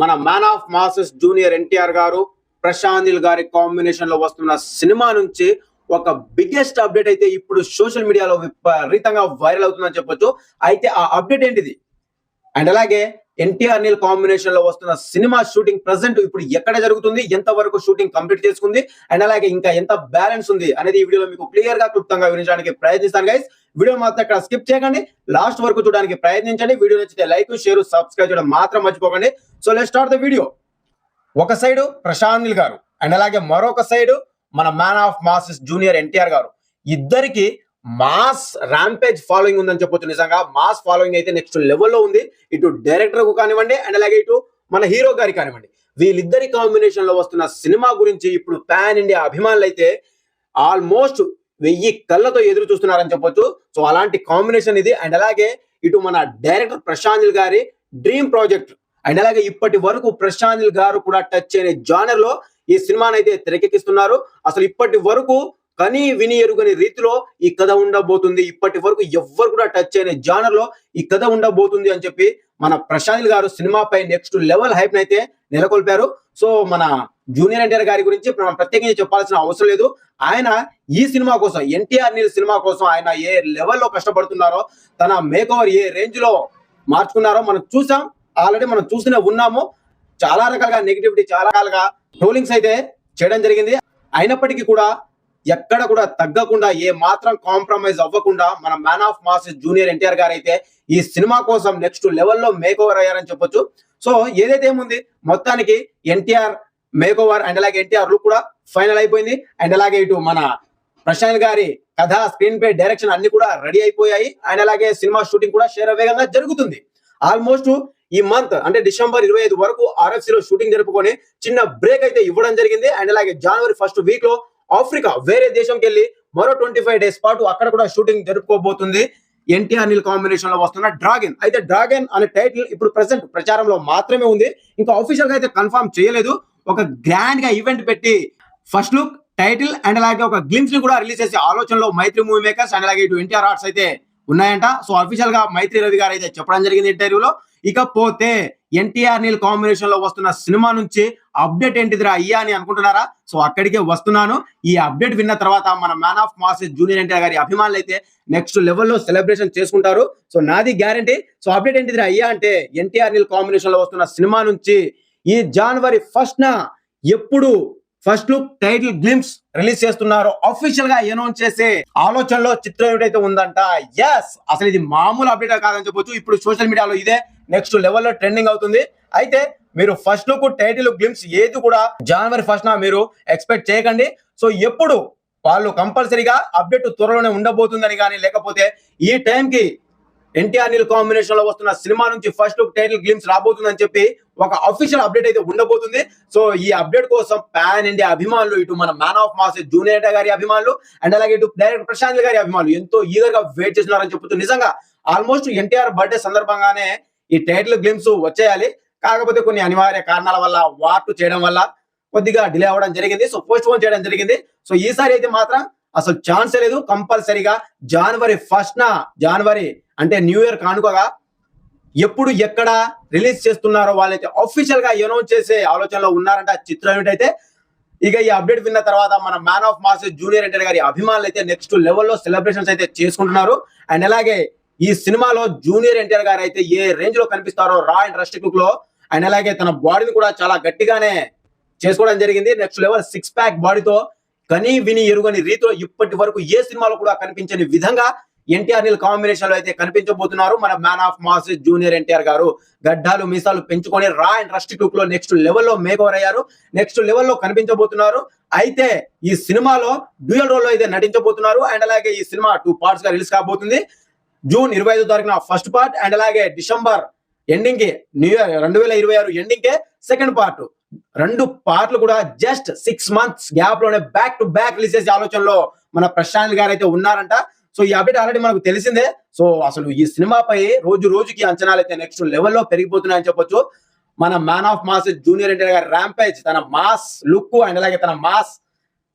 మన man of masses junior NTR గారు ప్రశాంతిల్ గారి కాంబినేషన్లో వస్తున్న సినిమా నుంచి ఒక బిగ్గెస్ట్ అప్డేట్ అయితే ఇప్పుడు సోషల్ మీడియాలో విపరీతంగా వైరల్ అవుతుందని చెప్పొచ్చు. అయితే ఆ అప్డేట్ ఏంటిది? అండ్ అలాగే ఎన్టీఆర్ నీల్ కాంబినేషన్లో వస్తున్న సినిమా షూటింగ్ ప్రెసెంట్ ఇప్పుడు ఎక్కడ జరుగుతుంది? ఎంత వరకు షూటింగ్ కంప్లీట్ చేసుకుంది? అండ్ అలాగే ఇంకా ఎంత బ్యాలెన్స్ ఉంది? అనేది ఈ వీడియోలో మీకు క్లియర్గా క్లుప్తంగా వివరించడానికి ప్రయత్నిస్తాను గైస్ వీడియో మాత్రం ఇక్కడ స్కిప్ చేయకండి. లాస్ట్ వరకు చూడడానికి ప్రయత్నించండి. వీడియో నచ్చితే లైక్ షేర్ సబ్స్క్రైబ్ చేయడం మాత్రం మర్చిపోకండి. So let start the video ఒక సైడ్ ప్రశాంత్ గారు అండ్ అలాగే మరొక సైడ్ మన man of masses junior NTR గారు. ఇద్దరికి మాస్ ర్యాంపేజ్ ఫాలోయింగ్ ఉందని చెప్పొచ్చు నిజంగా. మాస్ ఫాలోయింగ్ అయితే నెక్స్ట్ లెవెల్లో ఉంది. ఇటు డైరెక్టర్కు కానివ్వండి అండ్ అలాగే ఇటు మన హీరో గారి కానివ్వండి. వీళ్ళిద్దరి కాంబినేషన్లో వస్తున్న సినిమా గురించి ఇప్పుడు ప్యాన్ ఇండియా అభిమానులు అయితే ఆల్మోస్ట్ వెయ్యి కళ్ళతో ఎదురు చూస్తున్నారని చెప్పొచ్చు. సో అలాంటి కాంబినేషన్ ఇది. అండ్ అలాగే ఇటు మన డైరెక్టర్ ప్రశాంత్ గారి డ్రీమ్ ప్రాజెక్ట్ అండ్ అలాగే ఇప్పటి వరకు ప్రశాంత్ గారు కూడా టచ్ చేయని జానర్లో ఈ సినిమాని అయితే తెరకెక్కిస్తున్నారు. అసలు ఇప్పటి వరకు కని విని ఎరుగని రీతిలో ఈ కథ ఉండబోతుంది. ఇప్పటి వరకు ఎవ్వరు కూడా టచ్ చేయని జానర్లో ఈ కథ ఉండబోతుంది అని చెప్పి మన ప్రశాంత్ గారు సినిమాపై నెక్స్ట్ లెవెల్ హైప్ అయితే నెలకొల్పారు. సో మన జూనియర్ ఎన్టీఆర్ గారి గురించి మనం ప్రత్యేకించి చెప్పాల్సిన అవసరం లేదు. ఆయన ఈ సినిమా కోసం ఎన్టీఆర్ నీల్ సినిమా కోసం ఆయన ఏ లెవెల్లో కష్టపడుతున్నారో తన మేకోవర్ ఏ రేంజ్లో మార్చుకున్నారో మనం చూసాం. ఆల్రెడీ మనం చూస్తూనే ఉన్నాము. చాలా రకాలుగా నెగిటివిటీ చాలా రకాలుగా ట్రోలింగ్స్ అయితే చేయడం జరిగింది. అయినప్పటికీ కూడా ఎక్కడ కూడా తగ్గకుండా ఏ మాత్రం కాంప్రమైజ్ అవ్వకుండా మన man of mass junior NTR గారు అయితే ఈ సినిమా కోసం నెక్స్ట్ లెవెల్లో మేక్ ఓవర్ అయ్యారని చెప్పొచ్చు. సో ఏదైతే ఏముంది మొత్తానికి ఎన్టీఆర్ మేక్ ఓవర్ అండ్ అలాగే ఎన్టీఆర్ లుక్ కూడా ఫైనల్ అయిపోయింది. అండ్ అలాగే ఇటు మన ప్రశాంత్ గారి కథ స్క్రీన్ ప్లే డైరెక్షన్ అన్ని కూడా రెడీ అయిపోయాయి. అండ్ అలాగే సినిమా షూటింగ్ కూడా శరవేగంగా జరుగుతుంది. ఆల్మోస్ట్ ఈ మంత్ అంటే డిసెంబర్ ఇరవై ఐదు వరకు RFC లో షూటింగ్ జరుపుకొని చిన్న బ్రేక్ అయితే ఇవ్వడం జరిగింది. అండ్ అలాగే జనవరి ఫస్ట్ వీక్లో ఆఫ్రికా వేరే దేశంకి వెళ్ళి మరో ట్వంటీ ఫైవ్ డేస్ పాటు అక్కడ కూడా షూటింగ్ జరుపుకోబోతుంది. ఎన్టీఆర్ నీల్ కాంబినేషన్లో వస్తున్న డ్రాగన్ అయితే డ్రాగన్ అనే టైటిల్ ఇప్పుడు ప్రెసెంట్ ప్రచారంలో మాత్రమే ఉంది. ఇంకా అఫీషియల్గా అయితే కన్ఫర్మ్ చేయలేదు. ఒక గ్రాండ్గా ఈవెంట్ పెట్టి ఫస్ట్ లుక్ టైటిల్ అండ్ అలాగే ఒక గ్లిమ్స్ని కూడా రిలీజ్ చేసే ఆలోచనలో మైత్రి మూవీ మేకర్స్ అండ్ అలాగే ఇటు ఎన్టీఆర్ ఆర్ట్స్ అయితే ఉన్నాయంట. సో అఫీషియల్గా మైత్రి రవి గారు అయితే చెప్పడం జరిగింది ఇంటర్వ్యూలో ఇకపోతే ఎన్టీఆర్ నీల్ కాంబినేషన్లో వస్తున్న సినిమా నుంచి అప్డేట్ ఏంటిదిరా అయ్యా అని అనుకుంటున్నారా? సో అక్కడికే వస్తున్నాను. ఈ అప్డేట్ విన్న తర్వాత మన man of masses junior NTR గారి అభిమానులు అయితే నెక్స్ట్ లెవెల్లో సెలబ్రేషన్ చేసుకుంటారు. సో నాది గ్యారంటీ సో అప్డేట్ ఏంటిదిరా అయ్యా అంటే ఎన్టీఆర్ నీల్ కాంబినేషన్లో వస్తున్న సినిమా నుంచి ఈ జనవరి ఫస్ట్ ఎప్పుడు first look title glimpse release చేస్తున్నారు అఫీషియల్గా అనౌన్స్ చేసే ఆలోచనలో చిత్రం ఏదైతే ఉందంట ఎస్ అసలు ఇది మామూలు అప్డేట్ కాదని చెప్పొచ్చు. ఇప్పుడు సోషల్ మీడియాలో ఇదే నెక్స్ట్ లెవెల్లో ట్రెండింగ్ అవుతుంది. అయితే మీరు ఫస్ట్ లుక్ టైటిల్ గ్లిమ్స్ ఏది కూడా జనవరి ఫస్ట్ నా మీరు ఎక్స్పెక్ట్ చేయకండి. సో ఎప్పుడు వాళ్ళు కంపల్సరీగా అప్డేట్ త్వరలోనే ఉండబోతుందని కానీ లేకపోతే ఈ టైంకి ఎన్టీఆర్ నీల్ కాంబినేషన్లో వస్తున్న సినిమా నుంచి ఫస్ట్ లుక్ టైటిల్ గ్లిమ్స్ రాబోతుందని చెప్పి ఒక అఫీషియల్ అప్డేట్ అయితే ఉండబోతుంది. సో ఈ అప్డేట్ కోసం పాన్ ఇండియా అభిమానులు ఇటు మన మ్యాన్ ఆఫ్ మాస్ జూనియర్ గారి అభిమానులు అండ్ అలాగే ఇటు డైరెక్టర్ ప్రశాంత్ గారి అభిమానులు ఎంతో ఈగర్గా వెయిట్ చేస్తున్నారని చెప్తూ నిజంగా ఆల్మోస్ట్ ఎన్టీఆర్ బర్త్డే సందర్భంగానే ఈ టైటిల్ గ్లిమ్స్ వచ్చేయాలి. కాకపోతే కొన్ని అనివార్య కారణాల వల్ల వార్పు చేయడం వల్ల కొద్దిగా డిలే అవ్వడం జరిగింది. సో పోస్ట్ పోన్ చేయడం జరిగింది. సో ఈసారి అయితే మాత్రం అసలు ఛాన్స్ లేదు కంపల్సరీగా జనవరి ఫస్ట్ నా జనవరి అంటే న్యూ ఇయర్ కానుకగా ఎప్పుడు ఎక్కడ రిలీజ్ చేస్తున్నారో వాళ్ళైతే అఫీషియల్గా అనౌన్స్ చేసే ఆలోచనలో ఉన్నారంట చిత్రం ఏమిటైతే ఇక ఈ అప్డేట్ విన్న తర్వాత మన man of mass junior NTR గారి అభిమానులు అయితే నెక్స్ట్ లెవెల్లో సెలబ్రేషన్స్ అయితే చేసుకుంటున్నారు. అండ్ అలాగే ఈ సినిమాలో జూనియర్ ఎన్టీఆర్ గారు అయితే ఏ రేంజ్లో కనిపిస్తారో రా అండ్ రస్టిక్ లుక్లో అండ్ అలాగే తన బాడీని కూడా చాలా గట్టిగానే చేసుకోవడం జరిగింది. నెక్స్ట్ లెవెల్ సిక్స్ ప్యాక్ బాడీతో కని విని ఎరుగని రీతిలో ఇప్పటి వరకు ఏ సినిమాలో కూడా కనిపించని విధంగా ఎన్టీఆర్ నీళ్ళ కాంబినేషన్లో అయితే కనిపించబోతున్నారు. మన man of mass junior NTR గారు గడ్డాలు మీసాలు పెంచుకొని రా అండ్ రస్ట్ లుక్లో నెక్స్ట్ లెవెల్లో మేక్ అయ్యారు. నెక్స్ట్ లెవెల్లో కనిపించబోతున్నారు. అయితే ఈ సినిమాలో డ్యూయల్ రోల్లో అయితే నటించబోతున్నారు. అండ్ అలాగే ఈ సినిమా టూ పార్ట్స్గా రిలీజ్ కాబోతుంది. జూన్ ఇరవై ఐదో తారీఖున ఫస్ట్ పార్ట్ అండ్ అలాగే డిసెంబర్ ఎండింగ్కి న్యూ ఇయర్ రెండు వేల ఇరవై ఆరు ఎండింగ్ కే సెకండ్ పార్ట్ రెండు పార్ట్లు కూడా జస్ట్ సిక్స్ మంత్స్ గ్యాప్లోనే బ్యాక్ టు బ్యాక్ రిలీజ్ ఆలోచనలో మన ప్రశాంత్ గారు అయితే ఉన్నారంట. సో ఈ అప్డేట్ ఆల్రెడీ మనకు తెలిసిందే. సో అసలు ఈ సినిమాపై రోజు రోజుకి అంచనాలు అయితే నెక్స్ట్ లెవెల్లో పెరిగిపోతున్నాయని చెప్పొచ్చు. మన man of mass junior NTR గారి ర్యాంపేజ్ తన మాస్ లుక్ అండ్ అలాగే తన మాస్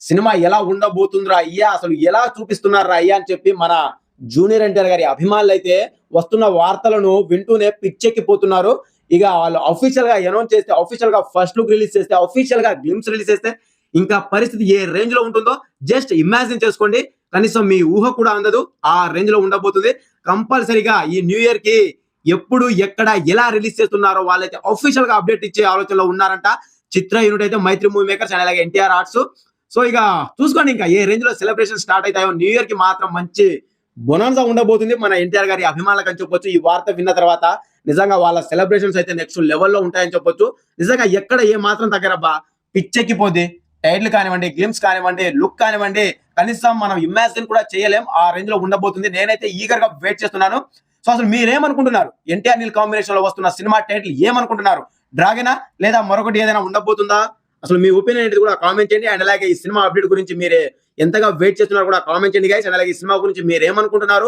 సినిమా ఎలా ఉండబోతుందిరా అయ్యా అసలు ఎలా చూపిస్తున్నారా అయ్యా అని చెప్పి మన జూనియర్ ఎన్టీఆర్ గారి అభిమానులు అయితే వస్తున్న వార్తలను వింటూనే పిచ్చెక్కిపోతున్నారు. ఇక వాళ్ళు అఫీషియల్గా అనౌన్స్ చేస్తే అఫీషియల్గా ఫస్ట్ లుక్ రిలీజ్ చేస్తే అఫీషియల్గా గ్లిమ్స్ రిలీజ్ చేస్తే ఇంకా పరిస్థితి ఏ రేంజ్లో ఉంటుందో జస్ట్ ఇమాజిన్ చేసుకోండి. కనీసం మీ ఊహ కూడా అందదు ఆ రేంజ్లో ఉండబోతుంది. కంపల్సరీగా ఈ న్యూ ఇయర్కి ఎప్పుడు ఎక్కడ ఎలా రిలీజ్ చేస్తున్నారో వాళ్ళైతే అఫీషియల్గా అప్డేట్ ఇచ్చే ఆలోచనలో ఉన్నారంట. చిత్ర యూనిట్ అయితే మైత్రి మూవీ మేకర్స్ అండ్ అలాగే ఎన్టీఆర్ ఆర్ట్స్ సో ఇక చూసుకోండి ఇంకా ఏ రేంజ్లో సెలబ్రేషన్ స్టార్ట్ అవుతాయో. న్యూ ఇయర్కి మాత్రం మంచి బొనాన్సా ఉండబోతుంది. మన ఎన్టీఆర్ గారి అభిమానులకు అని చెప్పొచ్చు ఈ వార్త విన్న తర్వాత నిజంగా వాళ్ళ సెలబ్రేషన్స్ అయితే నెక్స్ట్ లెవెల్లో ఉంటాయని చెప్పొచ్చు. నిజంగా ఎక్కడ ఏ మాత్రం తగ్గరబ్బా పిచ్చెక్కిపోద్ది. టైటిల్ కానివ్వండి గ్లిమ్స్ కానివ్వండి లుక్ కానివ్వండి కనీసం మనం ఇమాజిన్ కూడా చేయలేం. ఆ రేంజ్లో ఉండబోతుంది. నేనైతే ఈగర్గా వెయిట్ చేస్తున్నాను. సో అసలు మీరేమనుకుంటున్నారు? ఎన్టీఆర్ నీల్ కాంబినేషన్లో వస్తున్న సినిమా టైటిల్ ఏమనుకుంటున్నారు? డ్రాగనా లేదా మరొకటి ఏదైనా ఉండబోతుందా? అసలు మీ ఒపీనియన్ అనేది కూడా కామెంట్ చేయండి. అండ్ అలాగే ఈ సినిమా అప్డేట్ గురించి మీరే ఎంతగా వెయిట్ చేస్తున్నారు కూడా కామెంట్ చేయండి గైస్ అండ్ అలాగే ఈ సినిమా గురించి మీరు ఏమనుకుంటున్నారు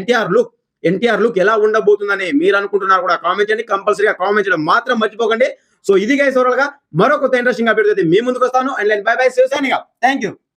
ఎన్టీఆర్ లుక్ ఎన్టీఆర్ లుక్ ఎలా ఉండబోతుందని మీరు అనుకుంటున్నారు కూడా కామెంట్ చేయండి. కంపల్సరీగా కామెంట్ చేయడం మాత్రం మర్చిపోకండి. సో ఇది గైస్ ఓవరాల్గా మరో కొత్త ఇంట్రెస్టింగ్ అప్డేట్ అయితే మీ ముందుకు వస్తాను. అండ్ బై బై శివసేనిగా థ్యాంక్ యూ